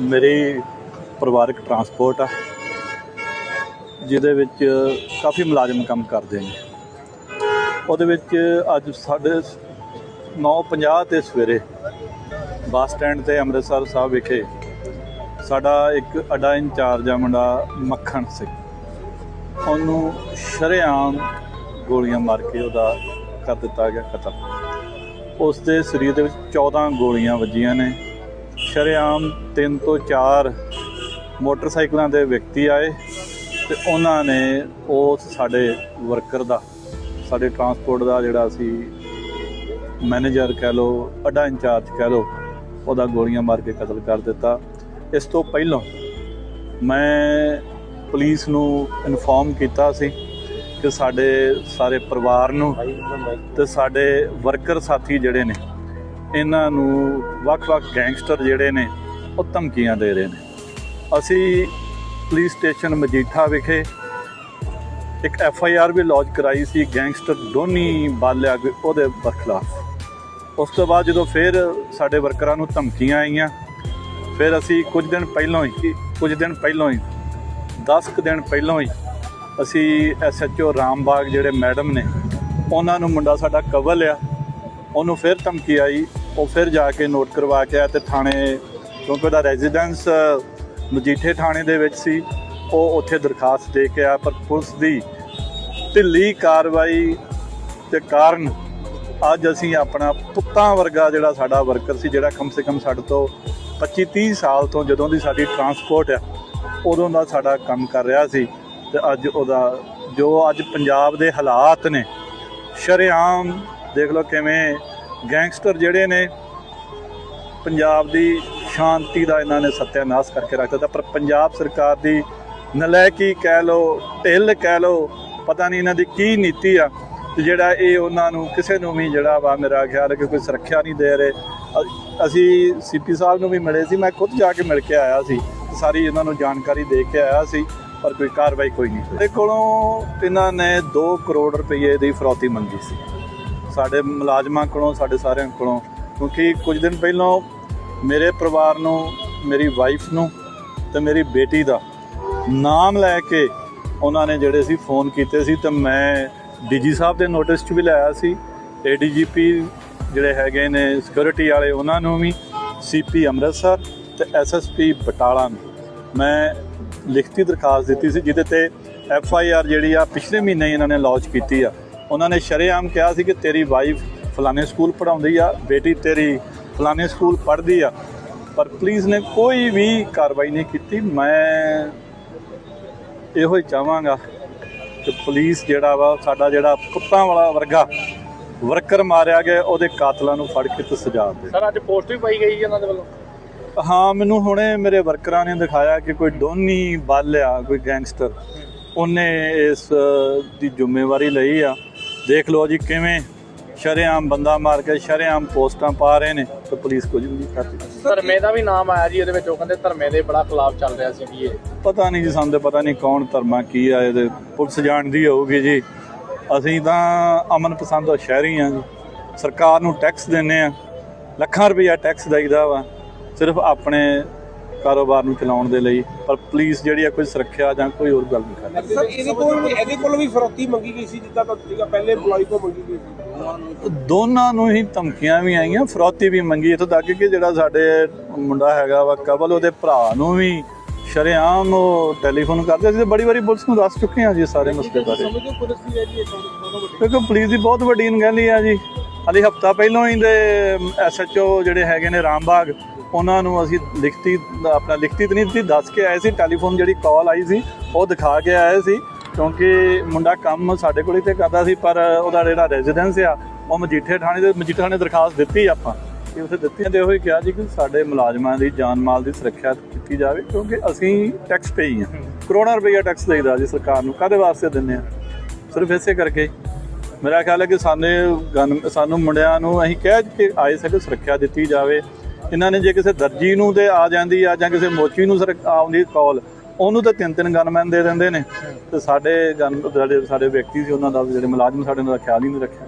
ਮੇਰੀ ਪਰਿਵਾਰਕ ਟਰਾਂਸਪੋਰਟ ਆ, ਜਿਹਦੇ ਵਿੱਚ ਕਾਫੀ ਮੁਲਾਜ਼ਮ ਕੰਮ ਕਰਦੇ ਨੇ। ਉਹਦੇ ਵਿੱਚ ਅੱਜ ਸਾਡੇ 9:50 ਤੇ ਸਵੇਰੇ ਬੱਸ ਸਟੈਂਡ ਤੇ ਅੰਮ੍ਰਿਤਸਰ ਸਾਹਿਬ ਵਿਖੇ ਸਾਡਾ ਇੱਕ ਅਡਾ ਇੰਚਾਰਜ ਆ ਮੁੰਡਾ ਮੱਖਣ ਸਿੰਘ। ਉਹਨੂੰ ਸ਼ਰੇਆਮ ਗੋਲੀਆਂ ਮਾਰ ਕੇ ਉਹਦਾ ਕਰ ਦਿੱਤਾ ਗਿਆ ਕਤਲ। ਉਸ ਦੇ ਸਰੀਰ ਦੇ ਵਿੱਚ 14 ਗੋਲੀਆਂ ਵੱਜੀਆਂ ਨੇ। ਸ਼ਰੇਆਮ 3 ਤੋਂ 4 ਮੋਟਰਸਾਈਕਲਾਂ ਦੇ ਵਿਅਕਤੀ ਆਏ ਤੇ ਉਹਨਾਂ ਨੇ ਉਸ ਸਾਡੇ ਵਰਕਰ ਦਾ ਸਾਡੇ ਟਰਾਂਸਪੋਰਟ ਦਾ ਜਿਹੜਾ ਸੀ ਮੈਨੇਜਰ ਕਹਿ ਲਓ ਅੱਡਾ ਇੰਚਾਰਜ ਕਹਿ ਲਓ ਉਹਦਾ ਗੋਲੀਆਂ ਮਾਰ ਕੇ ਕਤਲ ਕਰ ਦਿੱਤਾ। ਇਸ ਤੋਂ ਪਹਿਲਾਂ ਮੈਂ ਪੁਲਿਸ ਨੂੰ ਇਨਫੋਰਮ ਕੀਤਾ ਸੀ ਕਿ ਸਾਡੇ ਸਾਰੇ ਪਰਿਵਾਰ ਨੂੰ ਤੇ ਸਾਡੇ ਵਰਕਰ ਸਾਥੀ ਜਿਹੜੇ ਨੇ ਇਹਨਾਂ ਨੂੰ ਵੱਖ-ਵੱਖ ਗੈਂਗਸਟਰ ਜਿਹੜੇ ਨੇ, ਉਹ ਧਮਕੀਆਂ ਦੇ ਰਹੇ ਨੇ। ਅਸੀਂ ਪੁਲਿਸ ਸਟੇਸ਼ਨ ਮਜੀਠਾ ਵਿਖੇ ਇੱਕ ਐਫ ਆਈ ਆਰ ਵੀ ਲੌਂਚ ਕਰਾਈ ਸੀ, ਗੈਂਗਸਟਰ ਦੋਨੀ ਬਾਲਿਆ ਉਹਦੇ ਬਰਖਲਾਫ ਉਸ ਤੋਂ ਬਾਅਦ ਜਦੋਂ ਫਿਰ ਸਾਡੇ ਵਰਕਰਾਂ ਨੂੰ ਧਮਕੀਆਂ ਆਈਆਂ, ਫਿਰ ਅਸੀਂ ਕੁਝ ਦਿਨ ਪਹਿਲਾਂ ਹੀ, ਕੁਝ ਦਿਨ ਪਹਿਲਾਂ ਹੀ 10 ਕੁ ਦਿਨ ਪਹਿਲਾਂ ਹੀ ਅਸੀਂ ਐਸ ਐਚ ਓ ਰਾਮਬਾਗ ਜਿਹੜੇ ਮੈਡਮ ਨੇ, ਉਹਨਾਂ ਨੂੰ ਮੁੰਡਾ ਸਾਡਾ ਕਵਲ ਆ, ਉਹਨੂੰ ਫਿਰ ਧਮਕੀ ਆਈ। ਉਹ ਫਿਰ ਜਾ ਕੇ ਨੋਟ ਕਰਵਾ ਕੇ ਆ ਤੇ ਥਾਣੇ, ਕਿਉਂਕਿ ਉਹਦਾ ਰੈਜ਼ੀਡੈਂਸ ਮਜੀਠੇ ਥਾਣੇ ਦੇ ਵਿੱਚ ਸੀ। ਉਹ ਉੱਥੇ ਦਰਖਾਸਤ ਦੇ ਕੇ ਆ ਪਰ ਪੁਲਿਸ ਦੀ ਢਿੱਲੀ ਕਾਰਵਾਈ ਦੇ ਕਾਰਨ ਅੱਜ ਅਸੀਂ ਆਪਣਾ ਪੁੱਤਾਂ ਵਰਗਾ ਜਿਹੜਾ ਸਾਡਾ ਵਰਕਰ ਸੀ, ਜਿਹੜਾ ਕਮ ਸੇ ਕਮ ਸਾਡੇ ਤੋਂ 25 30 ਸਾਲ ਤੋਂ ਜਦੋਂ ਦੀ ਸਾਡੀ ਟਰਾਂਸਪੋਰਟ ਆ, ਉਦੋਂ ਦਾ ਸਾਡਾ ਕੰਮ ਕਰ ਰਿਹਾ ਸੀ ਤੇ ਅੱਜ ਉਹਦਾ ਜੋ ਅੱਜ ਪੰਜਾਬ ਦੇ ਹਾਲਾਤ ਨੇ, ਸ਼ਰੇਆਮ ਦੇਖ ਲਓ ਕਿਵੇਂ ਗੈਂਗਸਟਰ ਜਿਹੜੇ ਨੇ, ਪੰਜਾਬ ਦੀ ਸ਼ਾਂਤੀ ਦਾ ਇਹਨਾਂ ਨੇ ਸਤਿਆਨਾਸ਼ ਕਰਕੇ ਰੱਖ ਦਿੱਤਾ। ਪਰ ਪੰਜਾਬ ਸਰਕਾਰ ਦੀ ਨਲਾਇਕੀ ਕਹਿ ਲਓ, ਢਿੱਲ ਕਹਿ ਲਓ, ਪਤਾ ਨਹੀਂ ਇਹਨਾਂ ਦੀ ਕੀ ਨੀਤੀ ਆ, ਤੇ ਜਿਹੜਾ ਇਹ ਉਹਨਾਂ ਨੂੰ ਕਿਸੇ ਨੂੰ ਵੀ ਜਿਹੜਾ ਵਾ ਮੇਰਾ ਖਿਆਲ ਹੈ ਕਿ ਕੋਈ ਸੁਰੱਖਿਆ ਨਹੀਂ ਦੇ ਰਹੇ। ਅ- ਅਸੀਂ ਸੀਪੀ ਸਾਹਿਬ ਨੂੰ ਵੀ ਮਿਲੇ ਸੀ, ਮੈਂ ਖੁਦ ਜਾ ਕੇ ਮਿਲ ਕੇ ਆਇਆ ਸੀ, ਸਾਰੀ ਇਹਨਾਂ ਨੂੰ ਜਾਣਕਾਰੀ ਦੇ ਕੇ ਆਇਆ ਸੀ, ਪਰ ਕੋਈ ਕਾਰਵਾਈ ਕੋਈ ਨਹੀਂ ਹੋਈ। ਕੋਲੋਂ ਇਹਨਾਂ ਨੇ 2 ਕਰੋੜ ਰੁਪਏ ਦੀ ਫਰੌਤੀ ਮੰਗੀ ਸੀ। ਸਾਡੇ ਮੁਲਾਜ਼ਮਾਂ ਕੋਲੋਂ, ਸਾਡੇ ਸਾਰਿਆਂ ਕੋਲੋਂ। ਕਿਉਂਕਿ ਕੁਝ ਦਿਨ ਪਹਿਲਾਂ ਮੇਰੇ ਪਰਿਵਾਰ ਨੂੰ, ਮੇਰੀ ਵਾਈਫ ਨੂੰ ਤੇ ਮੇਰੀ ਬੇਟੀ ਦਾ ਨਾਮ ਲੈ ਕੇ ਉਹਨਾਂ ਨੇ ਜਿਹੜੇ ਸੀ ਫੋਨ ਕੀਤੇ ਸੀ ਤੇ ਮੈਂ ਡੀਜੀ ਸਾਹਿਬ ਦੇ ਨੋਟਿਸ 'ਚ ਵੀ ਲਾਇਆ ਸੀ। ਏਡੀਜੀਪੀ ਜਿਹੜੇ ਹੈਗੇ ਨੇ ਸਿਕਿਉਰਿਟੀ ਵਾਲੇ ਉਹਨਾਂ ਨੂੰ ਵੀ ਸੀਪੀ ਅੰਮ੍ਰਿਤਸਰ ਤੇ ਐਸਐਸਪੀ ਬਟਾਲਾ ਨੂੰ। ਮੈਂ ਲਿਖਤੀ ਦਰਖਾਸਤ ਦਿੱਤੀ ਸੀ ਜਿਹਦੇ ਤੇ ਐਫ ਆਈ ਆਰ ਜਿਹੜੀ ਆ, ਪਿਛਲੇ ਮਹੀਨੇ ਹੀ ਇਹਨਾਂ ਨੇ ਲਾਂਚ ਕੀਤੀ ਆ। ਉਹਨਾਂ ਨੇ ਸ਼ਰੇਆਮ ਕਿਹਾ ਸੀ ਕਿ ਤੇਰੀ ਵਾਈਫ ਫਲਾਣੇ ਸਕੂਲ ਪੜਾਉਂਦੀ ਆ ਬੇਟੀ ਤੇਰੀ ਫਲਾਣੇ ਸਕੂਲ ਪੜ੍ਹਦੀ ਆ। ਪਰ ਪੁਲਿਸ ਨੇ ਕੋਈ ਵੀ ਕਾਰਵਾਈ ਨਹੀਂ ਕੀਤੀ। ਮੈਂ ਇਹੋ ਹੀ ਚਾਹਾਂਗਾ ਕਿ ਪੁਲਿਸ ਜਿਹੜਾ ਵਾ ਸਾਡਾ ਜਿਹੜਾ ਕੁੱਤਾਂ ਵਾਲਾ ਵਰਗਾ ਵਰਕਰ ਮਾਰਿਆ ਗਿਆ ਉਹਦੇ ਕਾਤਲਾਂ ਨੂੰ ਫੜ ਕੇ ਤੇ ਸਜ਼ਾ ਦੇ ਸਰ ਅੱਜ ਪੋਸਟ ਵੀ ਪਾਈ ਗਈ ਹੈ ਉਹਨਾਂ ਦੇ ਵੱਲੋਂ? ਹਾਂ ਮੈਨੂੰ ਹੁਣੇ ਮੇਰੇ ਵਰਕਰਾਂ ਨੇ ਦਿਖਾਇਆ ਕਿ ਕੋਈ ਡੋਨੀ ਬਾਲਿਆ ਕੋਈ ਗੈਂਗਸਟਰ। ਉਹਨੇ ਇਸ ਦੀ ਜ਼ਿੰਮੇਵਾਰੀ ਲਈ ਆ। ਦੇਖ ਲਓ ਜੀ ਕਿਵੇਂ ਸ਼ਰੇਆਮ ਬੰਦਾ ਮਾਰ ਕੇ ਸ਼ਰੇਆਮ ਪੋਸਟਾਂ ਪਾ ਰਹੇ ਨੇ ਤੇ ਪੁਲਿਸ ਕੁਝ ਵੀ ਨਹੀਂ ਕਰਦੀ ਧਰਮੇ ਦਾ ਵੀ ਨਾਮ ਆਇਆ ਜੀ ਇਹਦੇ ਵਿੱਚ ਉਹ ਕਹਿੰਦੇ ਧਰਮੇ ਦੇ ਬੜਾ ਖਿਲਾਫ ਚੱਲ ਰਿਹਾ ਸੀ ਵੀ ਇਹ। ਪਤਾ ਨਹੀਂ ਜੀ ਸਾਨੂੰ ਤਾਂ ਪਤਾ ਨਹੀਂ ਕੌਣ ਧਰਮਾ ਕੀ ਆ ਇਹਦੇ ਪੁਲਿਸ ਜਾਣਦੀ ਹੋਊਗੀ ਜੀ। ਅਸੀਂ ਤਾਂ ਅਮਨ ਪਸੰਦ ਸ਼ਹਿਰੀ ਆ ਜੀ। ਸਰਕਾਰ ਨੂੰ ਟੈਕਸ ਦਿੰਨੇ ਆ ਲੱਖਾਂ ਰੁਪਈਆ ਟੈਕਸ ਦੇਈਦਾ ਵਾ। ਸਿਰਫ ਆਪਣੇ ਕਾਰੋਬਾਰ ਨੂੰ ਚਲਾਉਣ ਦੇ ਲਈ ਪਰ ਪੁਲਿਸ ਜਿਹੜੀ ਆ ਕੋਈ ਸੁਰੱਖਿਆ ਜਾਂ ਕੋਈ ਹੋਰ ਗੱਲ ਨਹੀਂ ਕਰਦੀ। ਸਰ ਇਹਦੇ ਕੋਲ ਇਹਦੇ ਕੋਲ ਵੀ ਫਰੋਤੀ ਮੰਗੀ ਗਈ ਸੀ ਜਿੱਦਾਂ ਤਾਂ ਸੀਗਾ ਪਹਿਲੇ EMPLOYE ਤੋਂ ਮੰਗੀ ਗਈ ਸੀ। ਦੋਨਾਂ ਨੂੰ ਹੀ ਧਮਕੀਆਂ ਵੀ ਆਈਆਂ ਫਰੌਤੀ ਵੀ ਮੰਗੀ। ਇੱਥੋਂ ਤੱਕ ਕਿ ਜਿਹੜਾ ਸਾਡੇ ਮੁੰਡਾ ਹੈਗਾ ਵਾ ਕਬਲ ਉਹਦੇ ਭਰਾ ਨੂੰ ਵੀ ਸ਼ਰੇਆਮ ਟੈਲੀਫੋਨ ਕਰਦੇ ਤਾਂ ਬੜੀ ਵਾਰੀ ਪੁਲਿਸ ਨੂੰ ਦੱਸ ਚੁੱਕੇ ਹਾਂ ਜੀ ਸਾਰੇ ਮਸਲੇ ਬਾਰੇ। ਸਮਝੋ ਪੁਲਿਸ ਦੀ ਬਹੁਤ ਵੱਡੀ ਅਣਗਹਿਲੀ ਆ ਜੀ। ਹਾਲੇ ਹਫਤਾ ਪਹਿਲਾਂ ਹੀ ਦੇ ਐਸਐਚਓ ਜਿਹੜੇ ਹੈਗੇ ਨੇ ਰਾਮਬਾਗ ਉਹਨਾਂ ਨੂੰ ਅਸੀਂ ਲਿਖਤੀ ਆਪਣਾ ਲਿਖਤੀ ਤਾਂ ਨਹੀਂ ਦਿੱਤੀ ਦੱਸ ਕੇ ਆਏ ਸੀ ਟੈਲੀਫੋਨ ਜਿਹੜੀ ਕਾਲ ਆਈ ਸੀ ਉਹ ਦਿਖਾ ਕੇ ਆਏ ਸੀ ਕਿਉਂਕਿ ਮੁੰਡਾ ਕੰਮ ਸਾਡੇ ਕੋਲ ਹੀ ਤੇ ਕਰਦਾ ਸੀ ਪਰ ਉਹਦਾ ਜਿਹੜਾ ਰੈਜ਼ੀਡੈਂਸ ਆ ਉਹ ਮਜੀਠੇ ਥਾਣੇ ਦੇ ਮਜੀਠੇ ਥਾਣੇ ਦਰਖਾਸਤ ਦਿੱਤੀ ਆਪਾਂ। ਕਿ ਉਸੇ ਦਿੱਤੀ ਤੇ ਉਹੋ ਹੀ ਕਿਹਾ ਜੀ ਕਿ ਸਾਡੇ ਮੁਲਾਜ਼ਮਾਂ ਦੀ ਜਾਨ ਮਾਲ ਦੀ ਸੁਰੱਖਿਆ ਕੀਤੀ ਜਾਵੇ ਕਿਉਂਕਿ ਅਸੀਂ ਟੈਕਸ ਪੇਈ ਆ। ਕਰੋੜਾਂ ਰੁਪਈਆ ਟੈਕਸ ਦੇਈਦਾ ਜੀ ਸਰਕਾਰ ਨੂੰ ਕਾਦੇ ਵਾਸਤੇ ਦਿੰਦੇ ਆ? ਸਿਰਫ ਇਸੇ ਕਰਕੇ। ਮੇਰਾ ਖਿਆਲ ਹੈ ਕਿ ਸਾਨੇ ਗਨ- ਸਾਨੂੰ ਮੁੰਡਿਆਂ ਨੂੰ ਅਸੀਂ ਕਹਿ ਕੇ ਆਏ ਸੀ ਕਿ ਸੁਰੱਖਿਆ ਦਿੱਤੀ ਜਾਵੇ ਇਹਨਾਂ ਨੇ ਜੇ ਕਿਸੇ ਦਰਜੀ ਨੂੰ ਤੇ ਆ ਜਾਂਦੀ ਆ ਜਾਂ ਕਿਸੇ ਮੋਚੀ ਨੂੰ ਸਰ ਆਉਂਦੀ ਕਾਲ, ਉਹਨੂੰ ਤਾਂ ਤਿੰਨ ਤਿੰਨ ਗਨਮੈਨ ਦੇ ਦਿੰਦੇ ਨੇ। ਤੇ ਸਾਡੇ ਗਨ ਜਿਹੜੇ ਸਾਡੇ ਵਿਅਕਤੀ ਸੀ, ਉਹਨਾਂ ਦਾ ਜਿਹੜੇ ਮੁਲਾਜ਼ਮ ਸਾਡੇ ਨਾਲ ਖਿਆਲ ਹੀ ਨਹੀਂ ਰੱਖਿਆ।